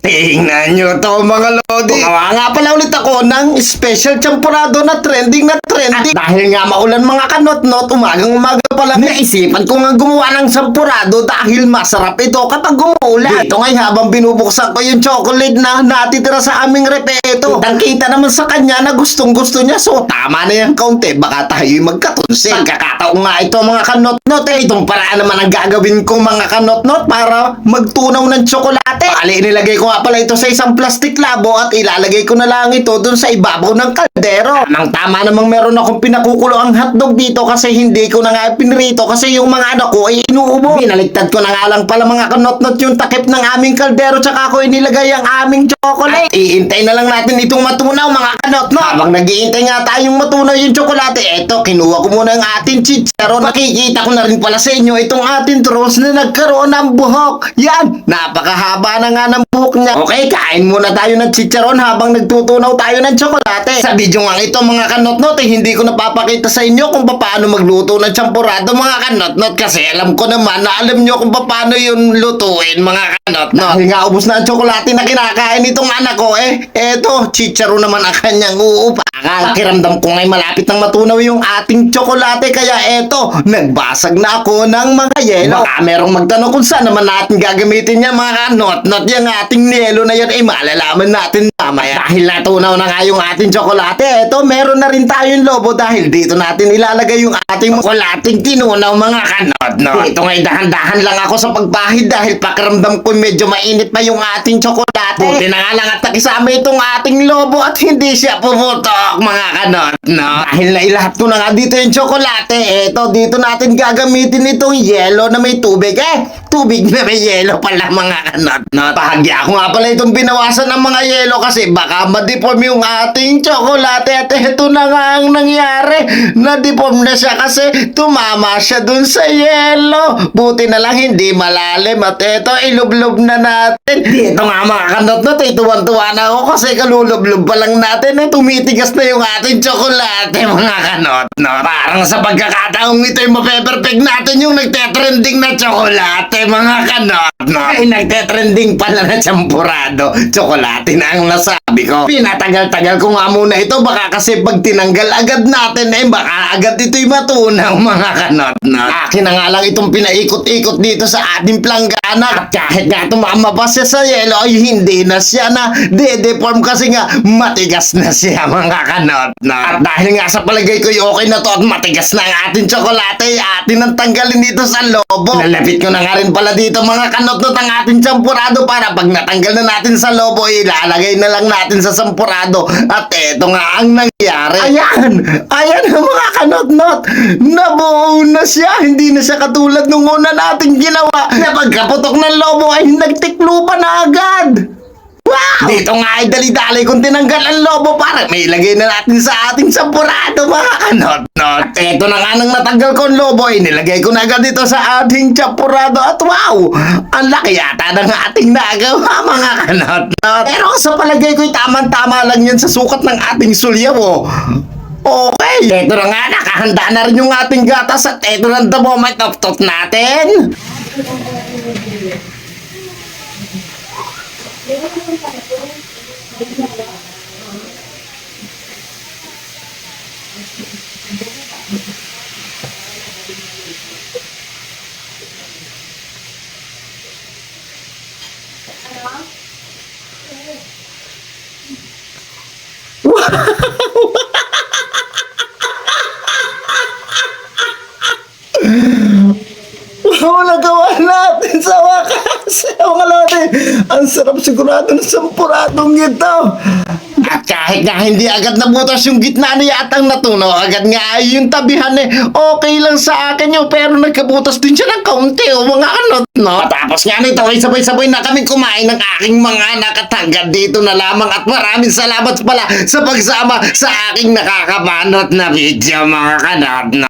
Tingnan nyo to mga lodi. Gumawa nga pala ulit ako ng special champurado na trending na trending. At dahil nga maulan mga kanot-not, umagang umaga pala naisipan ko nga gumawa ng champurado dahil masarap ito kapag umuulan. Ito nga habang binubuksan ko yung chocolate na natitira sa aming repeto. Kitang-kita naman sa kanya na gustong gusto niya. So tama na yung kaunti, baka tayo'y magkatunsin. Pagkakataon nga ito mga kanot-not eh. Itong paraan naman ang gagawin kong mga kanot-not para magtunaw ng tsokolate. Bali, inilagay ko nga pala ito sa isang plastic labo at ilalagay ko na lang ito dun sa ibabaw ng kaldero. Nang tama namang meron akong pinakukulo ang hotdog dito kasi hindi ko na nga pinrito kasi yung mga anak ko ay inuubo. Binaliktad ko na nga lang pala mga kanot-not yung takip ng aming kaldero tsaka ko inilagay ang aming chocolate. At iintay na lang natin itong matunaw mga kanot-not. Habang nagiintay nga tayong matunaw yung tsokolate, eto, kinuha ko muna ang ating chicharon. Makikita ko na rin pala sa inyo itong ating trolls na nagkaroon ng buhok. Yan, napakahaba na nga ng buhok niya. Okay, kain muna tayo ng chicharon habang nagtutunaw tayo ng tsokolate. Sa video nga ito mga kanot-not, eh, hindi ko napapakita sa inyo kung paano magluto ng champurado mga kanot-not kasi alam ko naman na alam nyo kung paano yun lutuin mga kanot-not. Dahil nga ubos na ang tsokolate na kinakain itong anak ko eh. Eto, chicharon naman ang kanyang uupakan. Kiramdam ko nga'y malapit nang matunaw yung ating tsokolate kaya eto, nagbasag na ako ng mga yelo. Baka merong magtanong kung saan naman natin gagamitin niya mga kanot-not yung ating nelo na yun ay malalaman natin mamaya. Dahil natunaw na nga yung ating tsokolate, eto meron na rin tayong lobo dahil dito natin ilalagay yung ating tsokolating tinunaw mga kanot-not. Dito nga'y dahan-dahan lang ako sa pagbahid dahil pakiramdam ko medyo mainit pa yung ating tsokolate. Buti na nga lang at nakisama itong ating lobo at hindi siya pumutok mga kanot-not. Dahil nailahat ko na nga dito yung tsokolate, eto dito natin gagamitin itong yelo na may tubig eh. Tubig na may yelo pala mga kanot-not. Bahagya ko nga pala itong binawasan ng mga yelo kasi baka ma-deform yung ating tsokolate at eto na nga ang nangyari. Na-deform na siya kasi tumama siya dun sa yelo. Buti na lang hindi malalim at eto ilublob na natin. Dito nga mga kanot-not eh, tuwan-tuwa na ako kasi kalulublob pa lang natin eh. Tumitigas na yung ating tsokolate mga kanot-not. Parang sa pagkakataong ito yung mape-perfect natin yung nagte-trending na tsokolate mga kanot-not. Ay nagte-trending pala na champurado. Tsokolate na ang nasabi ko. Pinatagal-tagal ko nga muna ito baka kasi pag tinanggal agad natin eh baka agad ito'y matunaw mga kanot-not. Akin na nga lang itong pinaikot-ikot dito sa ating planggana. At kahit nga tumama pa siya sa yelo ay hindi na siya na de-deform kasi nga matigas na siya mga kanot-not. At dahil nga sa palagay ko ay okay na to at matigas na ang ating tsokolate atin ang tanggalin dito sa lobo. Nalapit ko na nga rin pala dito mga kanot-not ang ating champurado para pag natanggal na natin sa lobo ilalagay na lang natin sa sampurado. At eto nga ang nangyari. Ayan! Ayan ang mga kanot-not! Nabuo na siya! Hindi na siya katulad nung una nating ginawa na pagkaputok ng lobo ay nagtiklupa na agad! Wow! Dito nga ay dali-dali kung tinanggal ang lobo para may ilagay na natin sa ating sampurado mga kanot-not. Eto na nga nang natanggal ko ang lobo, inilagay ko na agad dito sa ating champurado at wow! Ang laki yata ng ating nagawa mga kanot-not. Pero sa palagay ko'y tamang-tama lang yan sa sukat ng ating sulyaw oh. Okay, eto na nga, nakahanda na rin yung ating gatas at eto na the moment of truth natin. Wow, nagawa natin sa wakas. Lati, ang sarap sigurado ng sampuradong ito. At kahit nga hindi agad nabutas yung gitna niya at ang natunaw, agad nga ay yung tabihan eh, okay lang sa akin yun, pero nagkabutas din siya ng kaunti o mga anot, no? Tapos nga nito, ay sabay-sabay na kami kumain ng aking mga anak dito na lamang at maraming salamat pala sa pagsama sa aking nakakabanot na video mga no?